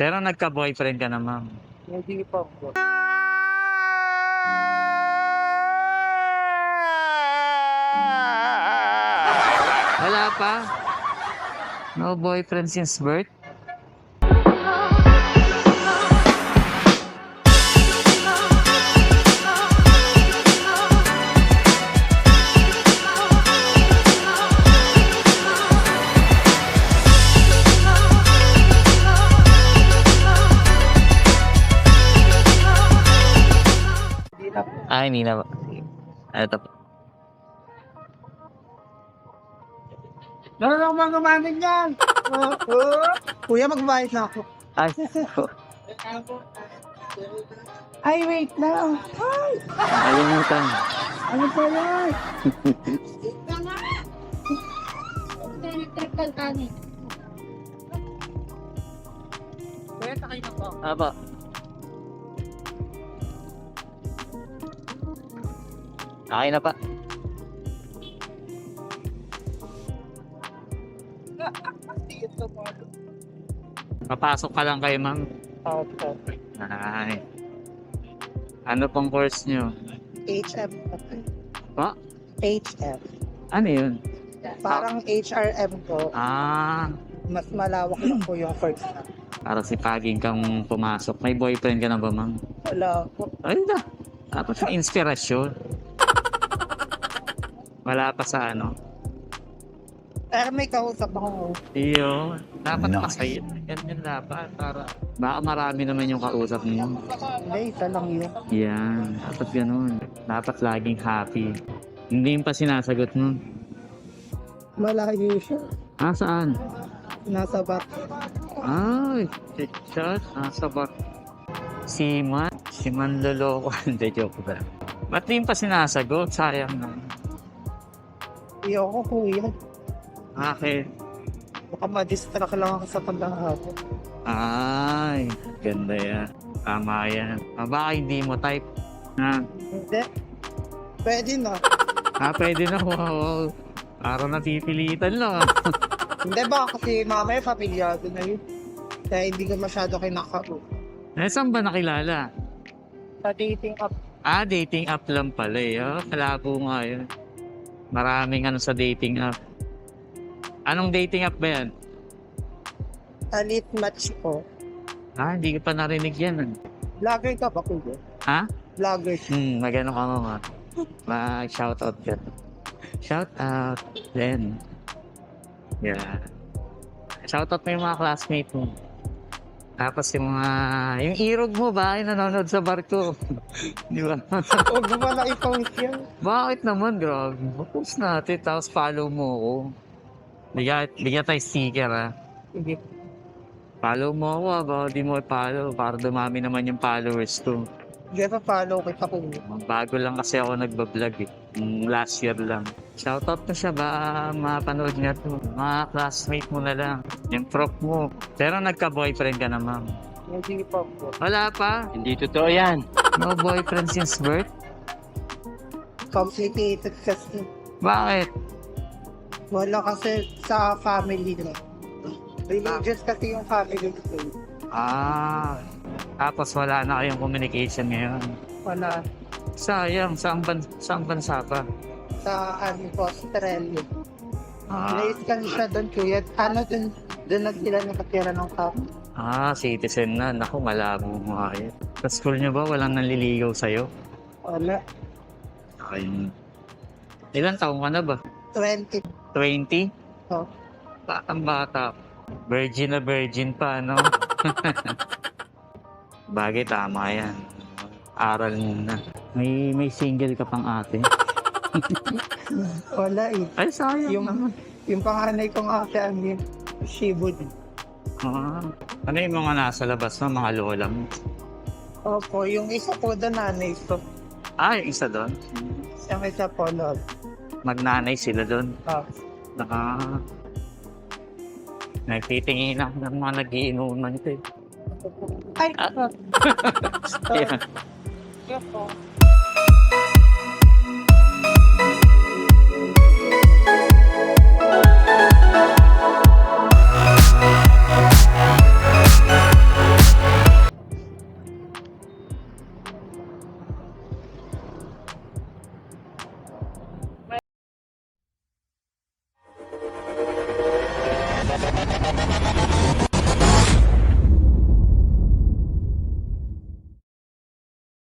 Pero nagka-boyfriend ka na, ma'am. Hindi pa po. Wala pa? No boyfriend since birth? Na. Ay, hindi na. Ito po. Meron ako mga gumanin yan. Oh, oh. Kuya, magbayad na ako. Ay, Ay, wait lang. Ay, Kalimutan. ano pa yan? Kuya, sakay na po. Apa. Okay na pa. Papasok ka lang kayo, ma'am. Opo. Ay. Ano pong course nyo? HM. Pa? HM. Ano yun? Parang HRM ko. Ah, Mas malawak na po yung first na. para si Paging kang pumasok. May boyfriend ka na ba, ma'am? Wala po. Ay na. Tapos yung inspirasyon. Wala pa sa ano. Eh, may kausap ako. Iyo. Dapat masaya. Yan yun dapat. Para baka marami naman yung kausap mo. Hindi, isa lang yun. Yan. Dapat ganun. Dapat laging happy. Hindi yung pa sinasagot mo. Malayo siya. Ah, saan? Nasa bat. Ay, shot. Nasa bar. Si Man. Si Man loloko. Hindi, joke ba? Ba't di yung pa sinasagot? Sayang na. Iyoko kuya. Bakit? Baka ma-distract lang ako sa pagkakahapon. Ay, ganda yan. Tama yan. Ah, baka hindi mo type. Ha? Hindi. Pwede na. Ah, pwede na. Wow. Parang napipilitan lang. ah. Hindi ba? Kasi mamaya pamilyado na yun. Kaya hindi ko masyado kinakaro. Eh, saan ba nakilala? Sa dating app, Ah, dating app lang pala eh. Oh, kalabo nga yun. Maraming ano sa dating app. Anong dating app ba yan? alit match ko. Ah, hindi ko pa narinig yan. Vlogger ka ba kuya? Ha? Vlogger. Hmm, magano ka nga. Mag-shoutout ka. Shout out. Then. Yeah. Shoutout mo yung mga classmate mo. Tapos yung mga... Yung irog mo ba? Yung nanonood sa barko. Di ba? Huwag mo na i-post yan. Bakit naman, grabe? Post natin, tapos follow mo ako. Bigyan, bigyan tayo sticker, ha? Sige. Follow mo ako, ha? Baka di mo i-follow para dumami naman yung followers ko. Hindi pa follow kita kuya. Bago lang kasi ako nagbablog eh. Mm, Last year lang. Shoutout na siya ba mapanood niya to. Mga classmate mo na lang. Yung prof mo. Pero nagka-boyfriend ka na ma'am. Hindi pa po. Wala pa? Hindi totoo yan. No boyfriend since birth? Complicated kasi. Bakit? Wala kasi sa family na. Religious kasi yung family ko. Ah. Tapos wala na kayong communication ngayon. Wala. Sayang. Saan, ban saan bansa pa? Sa ano po, Australia. Ah, ka siya doon kuya. Ano doon? Doon na sila nakatira ng couple. ah citizen na. Naku, malabo mo kaya. Sa school niyo ba walang nanliligaw sa'yo? Wala. Ayun. Ilan taong ka na ba? 20. 20? Oh. Batang bata. Virgin na virgin pa, no? Bagay, tama yan. Aral muna. May, may single ka pang ate? Wala eh. Ay, sayang Yung- naman. Yung panganay kong ate, ano yun? Shibud. Ah. Ano yung mga nasa labas mo, mga lola mo? Opo, yung isa po doon nanay ko. Ah, yung isa doon. Yung isa po lol. Magnanay sila doon. Ah, Naka... Nagtitingin ako ng mga nagiinuman ito eh. Ay, Ah. Ayan. Yes po.